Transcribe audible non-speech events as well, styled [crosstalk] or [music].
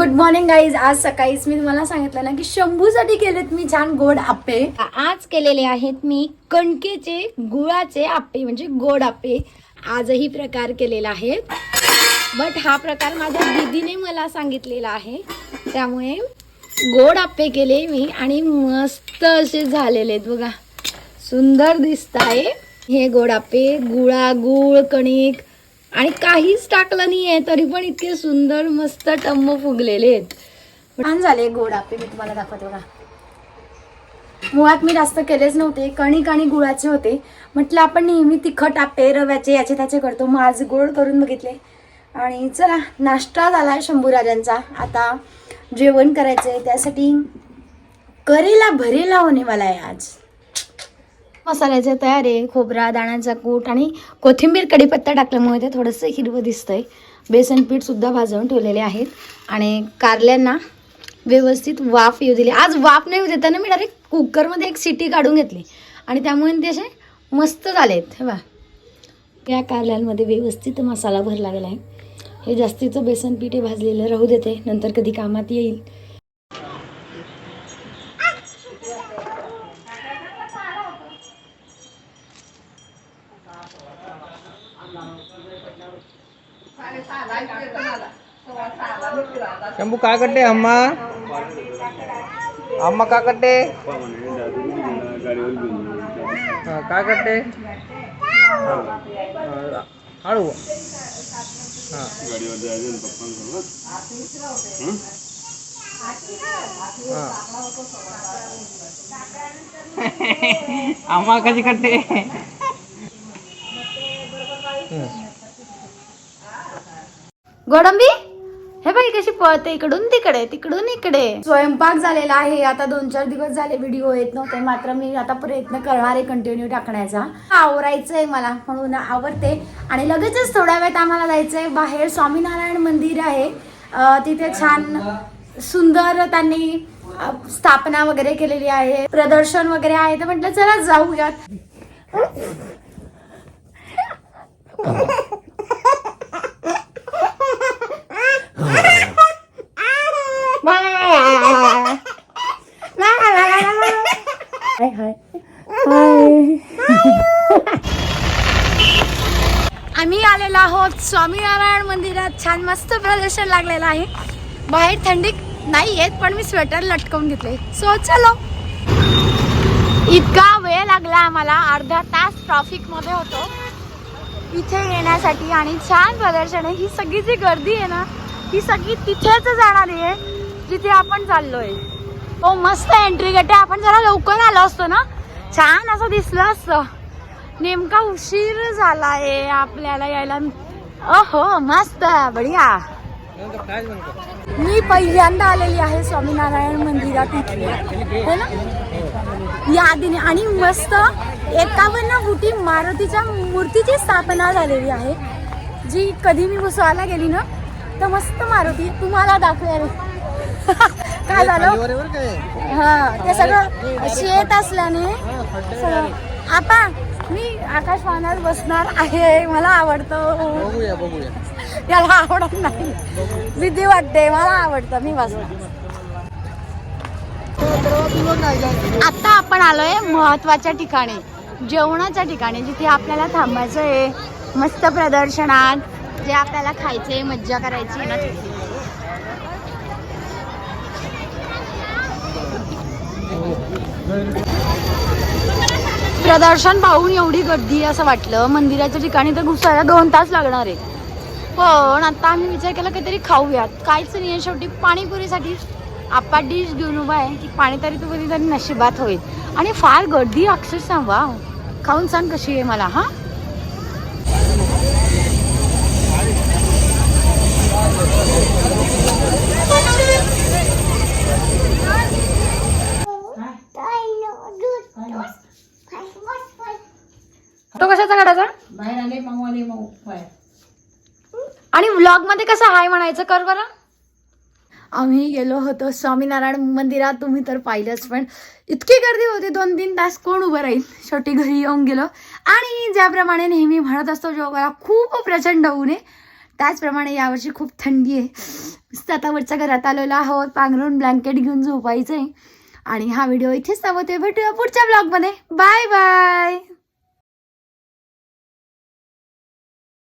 Good morning guys आज सकाळीच मी तुम्हाला सांगितलं ना की शंभूसाठी केलेत मी छान गोड आप्पे. आज केलेले आहेत मी कणकेचे गुळाचे आप्पे म्हणजे गोड आप्पे. आजही प्रकार केलेला आहे. बट हा प्रकार माझ्या दीदीने मला सांगितलेला आहे. त्यामुळे गोड आप्पे केले मी आणि मस्त असे झालेले आहेत बघा. सुंदर दिसत आहे हे गोड आप्पे गुळा गुळ कणिक आणि काहीच टाकलं नाही आहे तरी पण इतके सुंदर मस्त टम्म फुगलेले आहेत. छान झाले गोड आपे मी तुम्हाला दाखवते बघा. मुळात मी जास्त केलेच नव्हते कणिक आणि गुळाचे होते. म्हटलं आपण नेहमी तिखट आपे रव्याचे याचे त्याचे करतो. मग आज गोड करून बघितले. आणि चला नाश्ता झाला शंभूराजांचा. आता जेवण करायचं आहे त्यासाठी करेला भरेला होणे मला आहे आज. मसाल्याचे तयार आहे खोबरा दाण्याचा कूट आणि कोथिंबीर कडीपत्ता टाकल्यामुळे ते थोडंसं हिरवं दिसतंय. बेसन पीठ सुद्धा भाजवून ठेवलेले आहेत. आणि कारल्यांना व्यवस्थित वाफ येऊ दिली. आज वाफ नाही येऊ देताना मी डायरेक्ट कुकरमध्ये एक सिटी काढून घेतली. आणि त्यामुळे ते असे मस्त झाले आहेत हे बा या कारल्यांमध्ये व्यवस्थित मसाला भरला गेला आहे हे जास्तीचं बेसन पीठ हे भाजलेलं राहू देते. नंतर कधी कामात येईल. शंभू काय करते अम्मा अम्मा काय करते हा, काय करते हा, हा, हळू हा हा. अम्मा कशी करते हम्म. गोडंबी? हे बाई कशी पळते इकडून तिकडे तिकडून इकडे. स्वयंपाक झालेला आहे. आता दोन चार दिवस झाले व्हिडिओ येत नव्हते. मात्र मी आता प्रयत्न करणार आहे कंटिन्यू टाकण्याचा. आवरायचंय मला म्हणून आवडते आणि लगेचच थोड्या वेळात आम्हाला जायचंय. बाहेर स्वामीनारायण मंदिर आहे. तिथे छान सुंदर त्यांनी स्थापना वगैरे केलेली आहे. प्रदर्शन वगैरे आहे. तर म्हटलं चला जाऊयात. हाय हाय. आम्ही आलेलो आहोत स्वामीनारायण मंदिरात. छान मस्त प्रदर्शन लागलेलं आहे. बाहेर थंडी नाही येत पण मी स्वेटर लटकवून घेतले. सो चलो. इतका वेळ लागला आम्हाला. अर्धा तास ट्रॉफिकमध्ये होतो. इथे येण्यासाठी आणि छान प्रदर्शन आहे. ही सगळी जी गर्दी आहे ना ही सगळी तिथेच जाणारी आहे जिथे आपण चाललोय. हो मस्त एंट्री गेट आहे आपण जरा लवकर आलो असतो ना? छान असं दिसलं असतं. नेमका उशीर झाला आहे आपल्याला यायला. ओहो मस्त बढिया. मी पहिल्यांदा आलेली आहे स्वामीनारायण मंदिरात इथे हो ना? या आधीने आणि मस्त एकावन्न फुटी मारुतीच्या मूर्तीची स्थापना झालेली आहे. जी कधी मी बसवायला गेली ना तर मस्त मारुती. तुम्हाला दाखवेल. [laughs] काय झालं? हा? ते सगळं शेत असल्याने आता मी आकाशवाण्यात बसणार आहे मला आवडतं. याला आवडत नाही. भीती वाटते मला आवडतं मी बसणार. आता आपण आलोय महत्त्वाच्या ठिकाणी जेवणाच्या ठिकाणी जिथे आपल्याला थांबायचं आहे मस्त प्रदर्शनात जे आपल्याला खायचंय मज्जा करायची ना. प्रदर्शन पाहून एवढी गर्दी असं वाटलं. मंदिराच्या ठिकाणी तर घुसायला दोन तास लागणार आहे. पण आता आम्ही विचार केला काहीतरी खाऊयात. काहीच नाही आहे. शेवटी पाणीपुरीसाठी आपा डिश घेऊन उभा आहे की पाणी तरी तू कधीतरी नशिबात होईल. आणि फार गर्दी अक्षरशः. वा खाऊन सांग कशी आहे मला हां? तो कशाचा काढायचा? बाहेर आले मऊ आले मऊ बाहेर. आणि व्लॉगमध्ये कसं हाय म्हणायचं कर बरं? आम्ही गेलो होतो स्वामीनारायण मंदिरात तुम्ही तर पाहिलंच पण इतकी गर्दी होती दोन तीन तास कोण उभं राहील? शेवटी घरी येऊन गेलो. आणि ज्याप्रमाणे नेहमी म्हणत असतो जोगाला खूप प्रचंड ऊन आहे. त्याचप्रमाणे यावर्षी खूप थंडी आहे. आता वरच्या घरात आलेलो आहोत पांघरून ब्लँकेट घेऊन झोपायचंय. आणि हा व्हिडिओ इथेच थांबवते. भेटूया पुढच्या ब्लॉगमध्ये बाय बाय